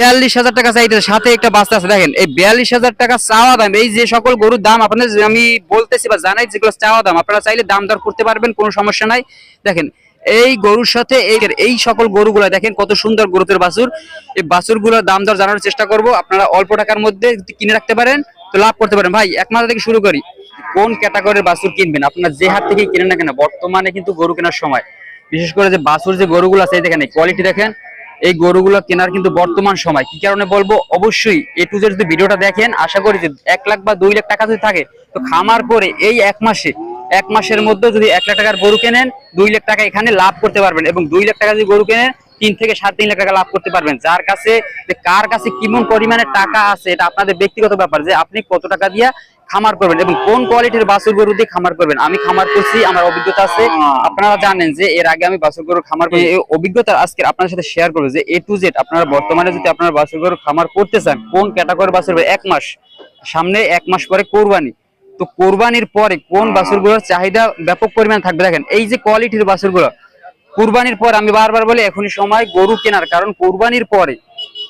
বিয়াল্লিশ হাজার টাকা চাইতে সাথে একটা বাচ্চা আছে, দেখেন। এই বিয়াল্লিশ হাজার টাকা চাওয়া দাম, এই যে সকল গরুর দাম, আপনাদের আমি বলতেছি বা জানাই যেগুলো চাওয়া দাম, আপনারা চাইলে দাম দর করতে পারবেন, কোনো সমস্যা নাই। দেখেন, এই গরুর সাথে এই সকল গরুগুলো, দেখেন কত সুন্দর গরুতের বাছুর। এই বাছুরগুলোর দাম দর জানার চেষ্টা করব। আপনারা অল্প টাকার মধ্যে কিনে রাখতে পারেন, তো লাভ করতে পারেন। ভাই, এক মাথা থেকে শুরু করি। কোন ক্যাটাগরির বাছুর কিনবেন? আপনার যে হাত থেকে কিনেন না কেন, বর্তমানে কিন্তু গরু কেনার সময়। বিশেষ করে যে বাছুর যে গরুগুলো আছে দেখেন কোয়ালিটি দেখেন। এই গরুগুলো কেনার কিন্তু বর্তমান সময়। কি কারণে বলব? অবশ্যই এ টু যদি ভিডিওটা দেখেন, আশা করি যে এক লাখ বা দুই লাখ টাকা যদি থাকে, তো খামার করে এই এক মাসে, এক মাসের মধ্যে যদি এক লাখ টাকার গরু কেনেন, দুই লাখ টাকা এখানে লাভ করতে পারবেন এবং দুই লাখ টাকা যদি গরু কেনেন, তিন থেকে সাড়ে তিন লাখ টাকা লাভ করতে পারবেন। যার কাছে কার কাছে কেমন পরিমাণে টাকা আছে, এটা আপনাদের ব্যক্তিগত ব্যাপার যে আপনি কত টাকা দিয়ে খামার করবেন এবং কোন কোয়ালিটির বাছুর গরু দিয়ে খামার করবেন? আমি খামার করছি আমার অভিজ্ঞতা আছে। আপনারা জানেন যে এর আগে আমি বাছুর গরু খামার করি। এই অভিজ্ঞতা আজকে আপনার সাথে শেয়ার করব যে এ টু জেড আপনারা বর্তমানে যদি আপনার বাছুর গরু খামার করতে চান কোন ক্যাটাগরি বাছুর গরু? এক মাস। সামনে এক মাস পরে কোরবানি। তো কোরবানির পরে কোন বাছুরগুলোর চাহিদা ব্যাপক পরিমাণে থাকবে? দেখেন এই যে কোয়ালিটির বাছুরগুলো কোরবানির পর আমি বারবার বলি এখনই সময় গরু কেনার। কারণ কোরবানির পরে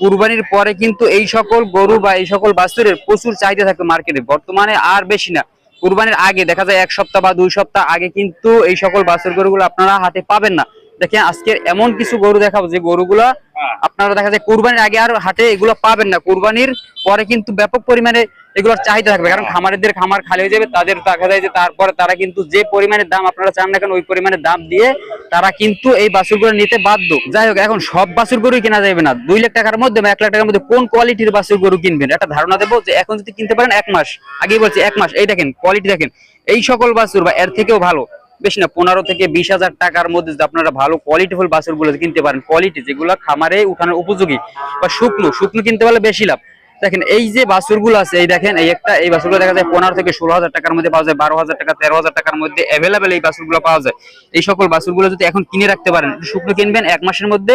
কুরবানির পরে কিন্তু এই সকল গরু বা এই সকল বাছুরের প্রচুর চাহিদা থাকে মার্কেটে। বর্তমানে আর বেশি না। কুরবানির আগে দেখা যায় এক সপ্তাহ বা দুই সপ্তাহ আগে কিন্তু এই সকল বাছুর গরুগুলো আপনারা হাতে পাবেন না। দেখেন আজকে এমন কিছু গরু দেখাবো যে গরুগুলা আপনারা দেখা যায় কুরবানির আগে আর হাটে এগুলো পাবেন না। কুরবানির পরে কিন্তু ব্যাপক পরিমাণে এগুলোর চাহিদা থাকবে, কারণ খামারিদের খামার খালি হয়ে যাবে, তাদের দেখা যায় যে তারপরে তারা কিন্তু যে পরিমাণে দাম আপনারা চান না কেন, ওই পরিমাণে দাম দিয়ে তারা কিন্তু এই বাছুরগুলো নিতে বাধ্য। যাই হোক, এখন সব বাছুর গরুই কেনা যাবে না। দুই লাখ টাকার মধ্যে এক লাখ টাকার মধ্যে কোন কোয়ালিটির বাছুর গরু কিনবেন? একটা ধারণা দেবো যে এখন যদি কিনতে পারেন এক মাস, আগেই বলছি এক মাস। এই দেখেন কোয়ালিটি দেখেন। এই সকল বাছুর বা এর থেকেও ভালো, বেশি না, পনেরো থেকে বিশ হাজার টাকার মধ্যে যদি আপনারা ভালো কোয়ালিটিফুল বাছুরগুলো কিনতে পারেন। কোয়ালিটি যেগুলো খামারে উঠানোর উপযোগী বা শুকনো শুকনো কিনতে পারলে বেশি লাভ। দেখেন, এই যে বাছুরগুলো আছে, এই দেখেন, এই একটা, এই বাছুরগুলো দেখা যায় পনেরো থেকে ষোলো হাজার টাকার মধ্যে পাওয়া যায়, বারো হাজার টাকা, তেরো হাজার টাকার মধ্যে অ্যাভেলেবেল এই বাছুরগুলো পাওয়া যায়। এই সকল বাছুরগুলো যদি এখন কিনে রাখতে পারেন শুকনো কিনবেন, এক মাসের মধ্যে,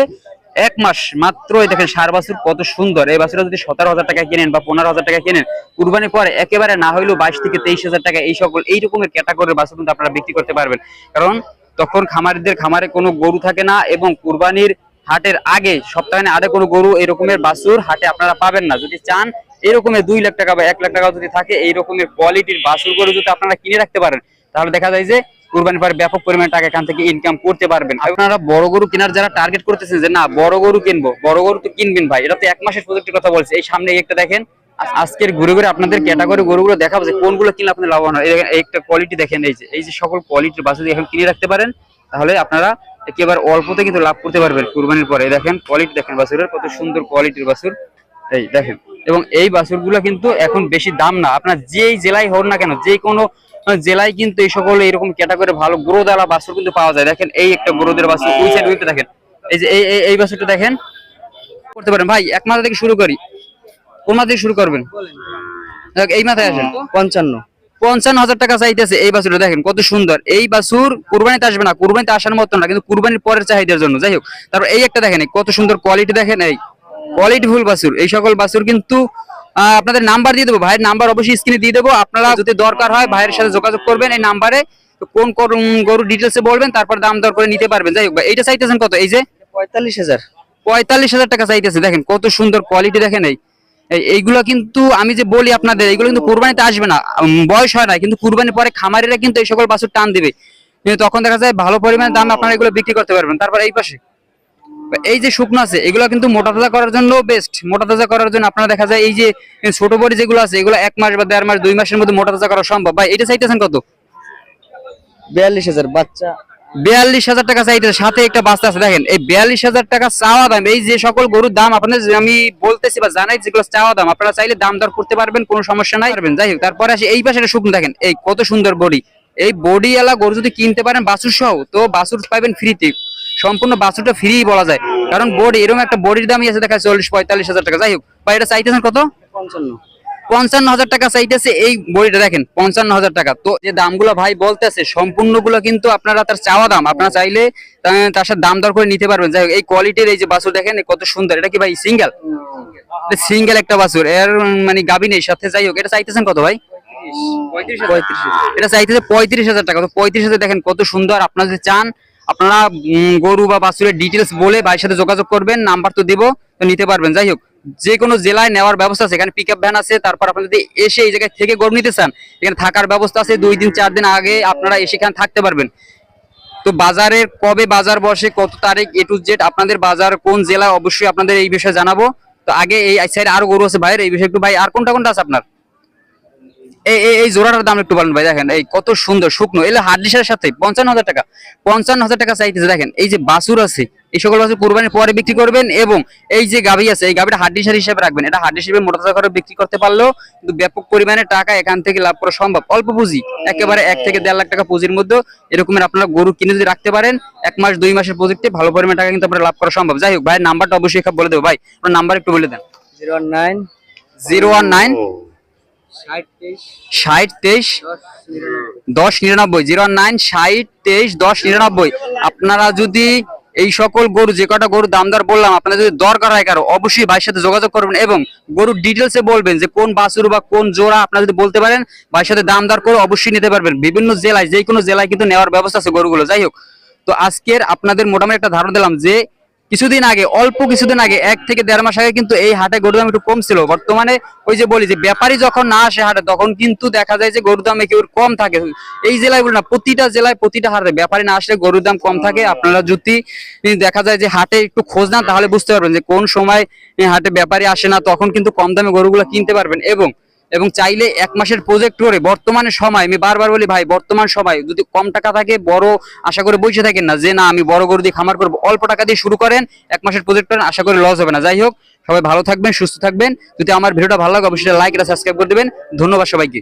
এক মাস মাত্র দেখেন, সার বাছুর কত সুন্দর। এই বাছুরটা যদি সতেরো হাজার টাকা কেনেন বা পনেরো হাজার টাকা কেনেন, কুরবানির পরে একেবারে না হইলেও বাইশ থেকে তেইশ হাজার টাকা, এই সকল, এই রকমের ক্যাটাগরির বাছুর কিন্তু আপনারা বিক্রি করতে পারবেন। কারণ তখন খামারিদের খামারে কোনো গরু থাকে না এবং কুরবানির হাটের আগে, সপ্তাহে আগে কোনো গরু এরকমের বাছুর হাটে আপনারা পাবেন না। যদি চান, এরকমের দুই লাখ টাকা বা এক লাখ টাকা যদি থাকে এই রকমের কোয়ালিটির বাছুর গরু যদি আপনারা কিনে রাখতে পারেন, তাহলে দেখা যায় যে কুরবানির পরে ব্যাপক পরিমাণে টাকা এখান থেকে ইনকাম করতে পারবেন। আপনারা বড় গরু কেনার যারা টার্গেট করতেছেন যে, না, বড় গরু কিনবো, বড় গরু তো কিনবেন ভাই। এটা তো এক মাসের প্রজেক্টের কথা বলছে। এই সামনে একটা দেখেন আজ- আজকের ঘুরে ঘুরে আপনাদের ক্যাটাগরি গরুগুলো দেখাবো যে, কোনগুলো কিনলে আপনি লাভবান হয় একটা কোয়ালিটি দেখেন, এই যে এই যে সকল কোয়ালিটির যদি এখন কিনে রাখতে পারেন, তাহলে আপনারা একেবারে অল্পতে কিন্তু লাভ করতে পারবেন কুরবানির পরে। দেখেন কোয়ালিটি দেখেন বাছুরের কত সুন্দর কোয়ালিটির বাছুর। এই দেখেন এবং এই বাছুরগুলো কিন্তু এখন বেশি দাম না। আপনার যেই জেলায় হোক না কেন যে কোনো জেলায় কিন্তু এই সকল এরকম ক্যাটাগরি ভালো গ্রোদালা বাছুর কিন্তু পাওয়া যায়। দেখেন এই একটা গ্রোদের বাছুর ওই সাইড ওইটা দেখেন। এই যে এই এই- বাছুরটা দেখেন। করতে পারেন। ভাই এক মাথা থেকে শুরু করি। কোন মাথা থেকে শুরু করবেন? দেখ, এই মাথায় আসেন। পঞ্চান্ন। পঞ্চান্ন হাজার টাকা চাইতেছে এই বাছুরটা দেখেন কত সুন্দর। এই বাছুর কুরবানিতে আসবে না কুরবানিতে আসার মতো না কিন্তু কুরবানির পরের চাহিদার জন্য। যাই হোক তারপর এই একটা দেখেন কত সুন্দর কোয়ালিটি দেখেন এই কোয়ালিটি ফুল বাছুর। এই সকল বাছুর কিন্তু আপনাদের নাম্বার দিয়ে দেবো। ভাইয়ের নাম্বার অবশ্যই স্ক্রিনে দিয়ে দেবো। আপনারা যদি দরকার হয় ভাইয়ের সাথে যোগাযোগ করবেন এই নাম্বারে। তো কোন গরু ডিটেলসে বলবেন তারপর দাম দর করে নিতে পারবেন। যাই হোক ভাই এইটা চাইতেছেন কত? এই যে পঁয়তাল্লিশ হাজার। পঁয়তাল্লিশ হাজার টাকা চাইতেছে। দেখেন কত সুন্দর কোয়ালিটি দেখেন এই- এইগুলো কিন্তু আমি যে বলি আপনাদের, এইগুলো কিন্তু কুরবানিতে আসবে না। বয়স হয় না কিন্তু কুরবানির পরে খামারিরা কিন্তু এই সকল বাছুর টান দিবে। তখন দেখা যায় ভালো পরিমাণে দাম আপনারা এগুলো বিক্রি করতে পারবেন। তারপর এই পাশে, এই যে শুকনো আছে, এগুলো কিন্তু মোটা তাজা করার জন্য বেস্ট মোটা তাজা করার জন্য আপনারা দেখা যায় এই যে ছোট বড়ি যেগুলো আছে, এগুলো এক মাস বা দেড় মাস, দুই মাসের মধ্যে মোটা তাজা করা সম্ভব। ভাই, এটা চাইতেছেন কত? বিয়াল্লিশ হাজার, বাচ্চা। বিয়াল্লিশ হাজার টাকা চাইতে সাথে একটা বাচ্চা আছে, দেখেন। এই বিয়াল্লিশ হাজার টাকা চাওয়া দাম, এই যে সকল গরুর দাম, আপনাদের আমি বলতেছি বা জানাই যেগুলো চাওয়া দাম, আপনারা চাইলে দাম দর করতে পারবেন, কোনো সমস্যা নাই। পারবেন, যাই হোক, তারপরে আসে, এই পাশে শুকনো দেখেন, এই কত সুন্দর বডি। এই বডি এলা গরু যদি কিনতে পারেন বাছুর সহ তো বাছুর পাইবেন ফ্রিতে সম্পূর্ণ বাছুরটা ফ্রি বলা যায়। কারণ বডি, এরকম একটা বডির দামই আছে, দেখা চল্লিশ পঁয়তাল্লিশ হাজার টাকা। যাই হোক বা এটা চাইতেছেন কত? পঞ্চান্ন। পঞ্চান্ন হাজার টাকা চাইতেছে এই বড়িটা দেখেন পঞ্চান্ন হাজার টাকা। তো যে দামগুলো ভাই বলতেছে, সম্পূর্ণগুলো কিন্তু আপনারা তার চাওয়া দাম। আপনারা চাইলে তার সাথে দাম দর করে নিতে পারবেন। যাই এই কোয়ালিটির এই যে বাছুর দেখেন, কত সুন্দর। এটা কি ভাই সিঙ্গেল সিঙ্গেল একটা বাছুর। এর মানে গাবি নেই, সাথে যাই হোক। এটা চাইতেছেন কত ভাই? এটা চাইতেছে পঁয়ত্রিশ হাজার টাকা। তো পঁয়ত্রিশ হাজার দেখেন কত সুন্দর। আপনারা চান, আপনারা গরু বা বাছুরের ডিটেলস বলে ভাইয়ের সাথে যোগাযোগ করবেন, নাম্বার তো দেবো, তো নিতে পারবেন। যাই হোক যে কোনো জেলায় নেওয়ার ব্যবস্থা আছে, এখানে পিক ভ্যান আছে, তারপর আপনারা যদি এসে এই জায়গায় থেকে গরু নিতে চান, এখানে থাকার ব্যবস্থা আছে, দুই দিন, চার দিন আগে আপনারা এসে এখানে থাকতে পারবেন। তো বাজারের কবে বাজার বসে, কত তারিখ, এ টু জেড আপনাদের বাজার কোন জেলায়, অবশ্যই আপনাদের এই বিষয়ে জানাব। তো আগে এই সাইডে আরও গরু আছে ভাইয়ের, এই বিষয়ে একটু ভাই, আর কোনটা কোনটা আছে আপনার? এই, এই- জোড়াটার দাম একটু বলেন ভাই, দেখেন, এই কত সুন্দর, শুকনো, এলে হাডলিশের সাথে, পঞ্চান্ন হাজার টাকা, পঞ্চান্ন হাজার টাকা চাইতেছে দেখেন, এই যে বাসুর আছে এই সকল বাসুর কোরবানির পরে বিক্রি করবেন এবং এই যে গাভি আছে এই গাভীটা গাভিটা হাড্ডিসার হিসেবে রাখবেন। এটা হাড্ডি হিসেবে মোটা করে বিক্রি করতে পারলেও কিন্তু ব্যাপক পরিমাণে টাকা এখান থেকে লাভ করা সম্ভব। অল্প পুঁজি একেবারে এক থেকে দেড় লাখ টাকা পুঁজির মধ্যে এরকমের আপনারা গরু কিনে যদি রাখতে পারেন এক মাস দুই মাসের প্রজেক্টে ভালো পরিমাণে টাকা কিন্তু আপনারা লাভ করা সম্ভব। যাই হোক ভাই নাম্বারটা অবশ্যই বলে দেবো। ভাই আপনার নাম্বার একটু বলে দেন। Zero one nine zero one nine ষাট তেইশ দশ নিরানব্বই দশ নিরানব্বই। জিরো নাইন ষাট তেইশ দশ নিরানব্বই। আপনারা যদি এই সকল গরু, যে কটা গরু দামদার বললাম আপনার যদি দরকার হয় কারও, অবশ্যই ভাইয়ের সাথে যোগাযোগ করবেন এবং গরুর ডিটেলসে বলবেন যে কোন বাসুর বা কোন জোড়া আপনারা যদি বলতে পারেন, ভাইয়ের সাথে দামদার করে অবশ্যই নিতে পারবেন। বিভিন্ন জেলায় যে কোনো জেলায় কিন্তু নেওয়ার ব্যবস্থা আছে গরুগুলো। যাই হোক, তো আজকের আপনাদের মোটামুটি একটা ধারণা দিলাম যে কিছুদিন আগে, অল্প কিছুদিন আগে, এক থেকে দেড় মাস আগে কিন্তু এই হাটে গরুর দাম একটু কম ছিল বর্তমানে ওই যে বলি যে ব্যাপারী যখন না আসে হাটে, তখন কিন্তু দেখা যায় যে গরুর দাম কেউ কম থাকে। এই জেলায় বলি না, প্রতিটা জেলায় প্রতিটা হাটে ব্যাপারী না আসলে গরুর দাম কম থাকে। আপনারা যদি দেখা যায় যে হাটে একটু খোঁজ না তাহলে বুঝতে পারবেন যে কোন সময় হাটে ব্যাপারী আসে না, তখন কিন্তু কম দামে গরুগুলো কিনতে পারবেন। এবং এবং চাইলে এক মাসের প্রজেক্ট করে বর্তমানে সময়, আমি বারবার বলি ভাই, বর্তমান সময় যদি কম টাকা থাকে, বড় আশা করে বসে থাকেন না। যে না, আমি বড় গরু দিয়ে খামার করব, অল্প টাকা দিয়ে শুরু করেন, এক মাসের প্রজেক্ট করেন, আশা করে লস হবে না। যাই হোক, সবাই ভালো থাকবেন, সুস্থ থাকবেন। যদি আমার ভিডিওটা ভালো লাগে, অবশ্যই লাইক আর সাবস্ক্রাইব করে দেবেন। ধন্যবাদ সবাইকে।